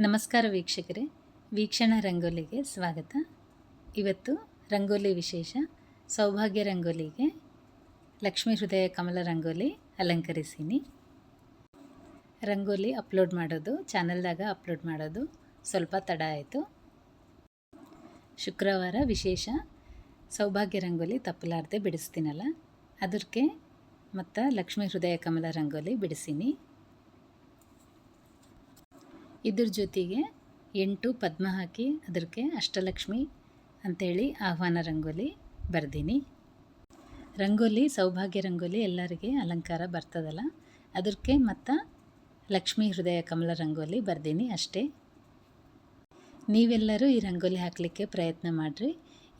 ನಮಸ್ಕಾರ ವೀಕ್ಷಕರೇ. ವೀಕ್ಷಣ ರಂಗೋಲಿಗೆ ಸ್ವಾಗತ. ಇವತ್ತು ರಂಗೋಲಿ ವಿಶೇಷ. ಸೌಭಾಗ್ಯ ರಂಗೋಲಿಗೆ ಲಕ್ಷ್ಮೀ ಹೃದಯ ಕಮಲ ರಂಗೋಲಿ ಅಲಂಕರಿಸೀನಿ. ರಂಗೋಲಿ ಅಪ್ಲೋಡ್ ಮಾಡೋದು, ಚಾನಲ್ದಾಗ ಅಪ್ಲೋಡ್ ಮಾಡೋದು ಸ್ವಲ್ಪ ತಡ ಆಯಿತು. ಶುಕ್ರವಾರ ವಿಶೇಷ. ಸೌಭಾಗ್ಯ ರಂಗೋಲಿ ತಪ್ಪಲಾರ್ದೆ ಬಿಡಿಸ್ತೀನಲ್ಲ, ಅದಕ್ಕೆ ಮತ್ತು ಲಕ್ಷ್ಮೀ ಹೃದಯ ಕಮಲ ರಂಗೋಲಿ ಬಿಡಿಸೀನಿ. ಇದ್ರ ಜೊತೆಗೆ ಎಂಟು ಪದ್ಮ ಹಾಕಿ ಅದಕ್ಕೆ ಅಷ್ಟಲಕ್ಷ್ಮಿ ಅಂಥೇಳಿ ಆಹ್ವಾನ ರಂಗೋಲಿ ಬರ್ದೀನಿ. ರಂಗೋಲಿ, ಸೌಭಾಗ್ಯ ರಂಗೋಲಿ ಎಲ್ಲರಿಗೆ ಅಲಂಕಾರ ಬರ್ತದಲ್ಲ ಅದಕ್ಕೆ ಮತ್ತು ಲಕ್ಷ್ಮೀ ಹೃದಯ ಕಮಲ ರಂಗೋಲಿ ಬರ್ದೀನಿ ಅಷ್ಟೇ. ನೀವೆಲ್ಲರೂ ಈ ರಂಗೋಲಿ ಹಾಕಲಿಕ್ಕೆ ಪ್ರಯತ್ನ ಮಾಡಿರಿ.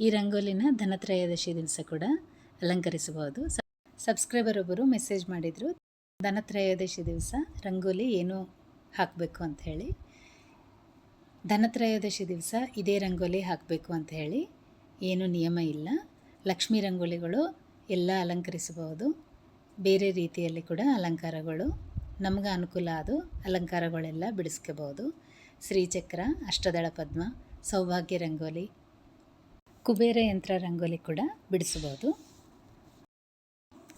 ಈ ರಂಗೋಲಿನ ಧನತ್ರಯೋದಶಿ ದಿವಸ ಕೂಡ ಅಲಂಕರಿಸಬಹುದು. ಸಬ್ಸ್ಕ್ರೈಬರ್ ಒಬ್ಬರು ಮೆಸೇಜ್ ಮಾಡಿದರು, ಧನತ್ರಯೋದಶಿ ದಿವಸ ರಂಗೋಲಿ ಏನು ಹಾಕಬೇಕು ಅಂತ ಹೇಳಿ. ಧನತ್ರಯೋದಶಿ ದಿವಸ ಇದೇ ರಂಗೋಲಿ ಹಾಕಬೇಕು ಅಂತ ಹೇಳಿ ಏನು ನಿಯಮ ಇಲ್ಲ. ಲಕ್ಷ್ಮೀ ರಂಗೋಲಿಗಳು ಎಲ್ಲ ಅಲಂಕರಿಸಬಹುದು. ಬೇರೆ ರೀತಿಯಲ್ಲಿ ಕೂಡ ಅಲಂಕಾರಗಳು, ನಮ್ಗೆ ಅನುಕೂಲ ಅದು, ಅಲಂಕಾರಗಳೆಲ್ಲ ಬಿಡಿಸ್ಕೋಬೋದು ಶ್ರೀಚಕ್ರ, ಅಷ್ಟದಳ ಪದ್ಮ, ಸೌಭಾಗ್ಯ ರಂಗೋಲಿ, ಕುಬೇರ ಯಂತ್ರ ರಂಗೋಲಿ ಕೂಡ ಬಿಡಿಸಬಹುದು.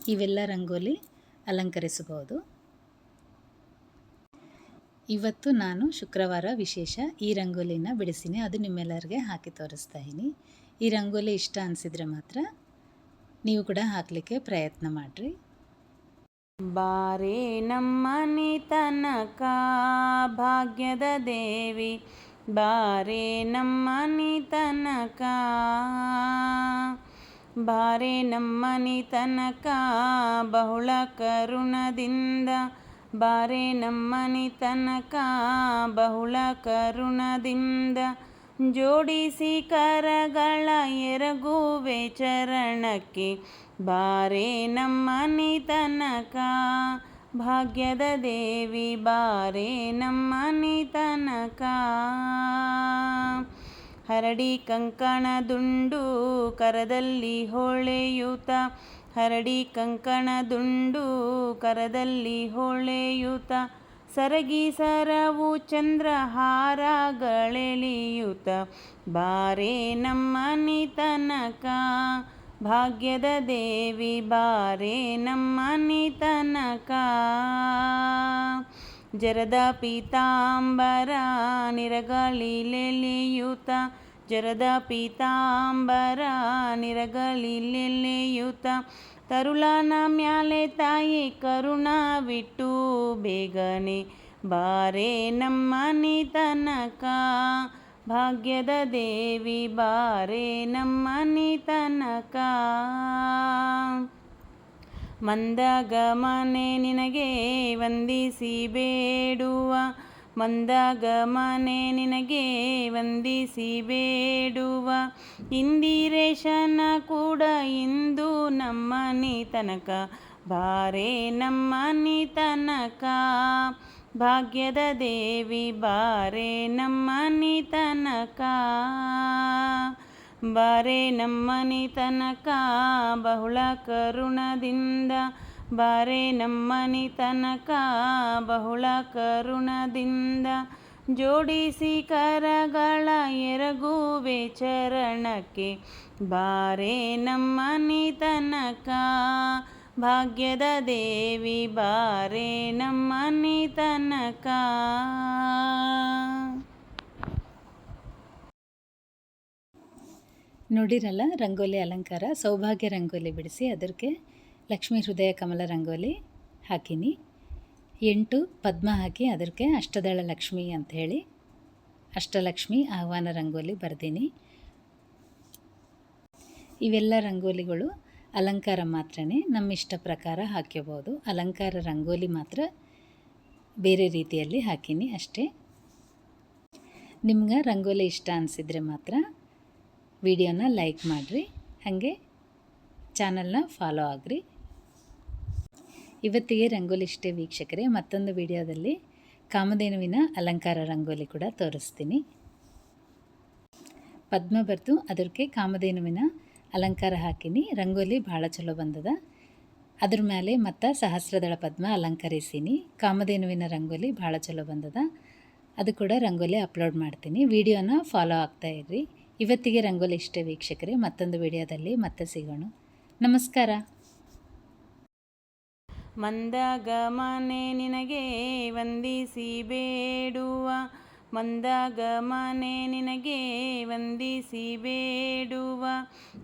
ಇವೆಲ್ಲ ರಂಗೋಲಿ ಅಲಂಕರಿಸಬಹುದು. ಇವತ್ತು ನಾನು ಶುಕ್ರವಾರ ವಿಶೇಷ ಈ ರಂಗೋಲಿನ ಬಿಡಿಸಿನಿ. ಅದು ನಿಮ್ಮೆಲ್ಲರಿಗೆ ಹಾಕಿ ತೋರಿಸ್ತಾ ಇದ್ದೀನಿ ಈ ರಂಗೋಲಿ ಇಷ್ಟ ಅನಿಸಿದರೆ ಮಾತ್ರ ನೀವು ಕೂಡ ಹಾಕಲಿಕ್ಕೆ ಪ್ರಯತ್ನ ಮಾಡಿರಿ. ಬಾರೆ ನಮ್ಮನೆ ತನಕ ಭಾಗ್ಯದ ದೇವಿ. ಬಾರೆ ನಮ್ಮನೆ ತನಕ ಬಾರೇ ನಮ್ಮನೆ ತನಕ ಬಹುಳ ಕರುಣದಿಂದ ಬಾರೆ ನಮ್ಮನೆ ತನಕ ಬಹುಳ ಕರುಣದಿಂದ ಜೋಡಿಸಿ ಕರಗಳ ಎರಗುವೆ ಚರಣಕ್ಕೆ. ಬಾರೆ ನಮ್ಮನಿ ತನಕ ಭಾಗ್ಯದ ದೇವಿ, ಬಾರೆ ನಮ್ಮನಿ ತನಕ. ಹರಡಿ ಕಂಕಣ ದುಂಡು ಕರದಲ್ಲಿ ಹೊಳೆಯುತ್ತ ಹರಡಿ ಕಂಕಣ ದುಂಡು ಕರದಲ್ಲಿ ಹೊಳೆಯುತ ಸರಗಿ ಸರವು ಚಂದ್ರಹಾರಗಳೆಳಿಯುತ ಬಾರೆ ನಮ್ಮನಿತನಕ ಭಾಗ್ಯದ ದೇವಿ, ಬಾರೆ ನಮ್ಮನಿತನಕ ಜರದ ಪೀತಾಂಬರ ನಿರಗಳಿಲೆಲಿಯುತ ಜರದ ಪೀತಾಂಬರ ನಿರಗಳಿಲ್ಲೆಯುತ ತರುಳನ ಮ್ಯಾಲೆ ತಾಯಿ ಕರುಣ ಬಿಟ್ಟು ಬೇಗನೆ ಬಾರೆ ನಮ್ಮನಿ ತನಕ ಭಾಗ್ಯದ ದೇವಿ ಬಾರೆ ನಮ್ಮನಿ ತನಕ ಮಂದಗಮನೆ ನಿನಗೆ ವಂದಿಸಿ ಬೇಡುವ. ಮಂದಗಮನೆ ನಿನಗೆ ವಂದಿಸಿ ಬೇಡುವ ಇಂದಿರೇಶನ ಕೂಡ ಇಂದು ನಮ್ಮ ತನಕ ಬಾರೆ ನಮ್ಮ ತನಕ ಭಾಗ್ಯದ ದೇವಿ, ಬಾರೆ ನಮ್ಮ ತನಕ ಬಾರೆ ನಮ್ಮ ತನಕ ಬಹುಳ ಕರುಣದಿಂದ ಬಾರೆ ನಮ್ಮನಿ ತನಕ ಬಹುಳ ಕರುಣದಿಂದ ಜೋಡಿಸಿ ಕರಗಳ ಎರಗುವೆ ಚರಣಕ್ಕೆ. ಬಾರೆ ನಮ್ಮನಿ ತನಕ ಭಾಗ್ಯದ ದೇವಿ, ಬಾರೆ ನಮ್ಮನಿ ತನಕ. ನೋಡಿರಲ್ಲ, ರಂಗೋಲಿ ಅಲಂಕಾರ, ಸೌಭಾಗ್ಯ ರಂಗೋಲಿ ಬಿಡಿಸಿ ಅದಕ್ಕೆ ಲಕ್ಷ್ಮೀ ಹೃದಯ ಕಮಲ ರಂಗೋಲಿ ಹಾಕೀನಿ. ಎಂಟು ಪದ್ಮ ಹಾಕಿ ಅದಕ್ಕೆ ಅಷ್ಟದಳ ಲಕ್ಷ್ಮಿ ಅಂಥೇಳಿ ಅಷ್ಟಲಕ್ಷ್ಮಿ ಆಹ್ವಾನ ರಂಗೋಲಿ ಬರ್ದೀನಿ. ಇವೆಲ್ಲ ರಂಗೋಲಿಗಳು ಅಲಂಕಾರ ಮಾತ್ರನೇ ನಮ್ಮ ಇಷ್ಟ ಪ್ರಕಾರ ಹಾಕ್ಕೋಬೋದು ಅಲಂಕಾರ ರಂಗೋಲಿ ಮಾತ್ರ ಬೇರೆ ರೀತಿಯಲ್ಲಿ ಹಾಕೀನಿ ಅಷ್ಟೇ. ನಿಮ್ಗೆ ರಂಗೋಲಿ ಇಷ್ಟ ಅನಿಸಿದರೆ ಮಾತ್ರ ವಿಡಿಯೋನ ಲೈಕ್ ಮಾಡಿರಿ, ಹಾಗೆ ಚಾನಲ್ನ ಫಾಲೋ ಆಗಿರಿ. ಇವತ್ತಿಗೆ ರಂಗೋಲಿ ಇಷ್ಟೇ ವೀಕ್ಷಕರೇ, ಮತ್ತೊಂದು ವಿಡಿಯೋದಲ್ಲಿ ಕಾಮಧೇನುವಿನ ಅಲಂಕಾರ ರಂಗೋಲಿ ಕೂಡ ತೋರಿಸ್ತೀನಿ. ಪದ್ಮ ಬರೆದು ಅದಕ್ಕೆ ಕಾಮಧೇನುವಿನ ಅಲಂಕಾರ ಹಾಕಿನಿ. ರಂಗೋಲಿ ಭಾಳ ಚಲೋ ಬಂದದ. ಅದ್ರ ಮೇಲೆ ಮತ್ತು ಸಹಸ್ರದಳ ಪದ್ಮ ಅಲಂಕರಿಸೀನಿ. ಕಾಮಧೇನುವಿನ ರಂಗೋಲಿ ಭಾಳ ಚಲೋ ಬಂದದ. ಅದು ಕೂಡ ರಂಗೋಲಿ ಅಪ್ಲೋಡ್ ಮಾಡ್ತೀನಿ. ವಿಡಿಯೋನ ಫಾಲೋ ಆಗ್ತಾ ಇರ್ರಿ. ಇವತ್ತಿಗೆ ರಂಗೋಲಿ ಇಷ್ಟೇ ವೀಕ್ಷಕರೇ, ಮತ್ತೊಂದು ವಿಡಿಯೋದಲ್ಲಿ ಮತ್ತೆ ಸಿಗೋಣ. ನಮಸ್ಕಾರ. ಮಂದಗಮನೆ ನಿನಗೆ ವಂದಿಸಿ ಬೇಡುವ. ಮಂದಗಮನೆ ನಿನಗೆ ವಂದಿಸಿ ಬೇಡುವ.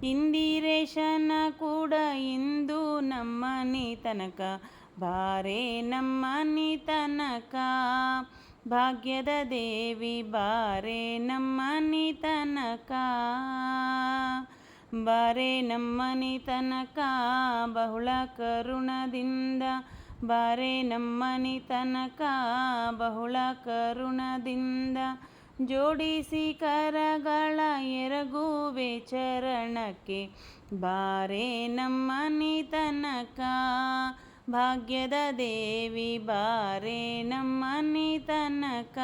ಇಂದಿರೇಶನ ಕೂಡ ಇಂದು ನಮ್ಮನಿ ತನಕ ಬಾರೆ ನಮ್ಮನಿ ತನಕ ಭಾಗ್ಯದ ದೇವಿ, ಬಾರೆ ನಮ್ಮನಿ ತನಕ ಬಾರೆ ನಮ್ಮನಿ ತನಕ ಬಹುಳ ಕರುಣದಿಂದ. ಬಾರೆ ನಮ್ಮನಿ ತನಕ ಬಹುಳ ಕರುಣದಿಂದ. ಜೋಡಿಸಿ ಕರಗಳ ಎರಗುವೆ ಚರಣಕ್ಕೆ. ಬಾರೆ ನಮ್ಮನಿ ತನಕ ಭಾಗ್ಯದ ದೇವಿ, ಬಾರೆ ನಮ್ಮನಿ ತನಕ.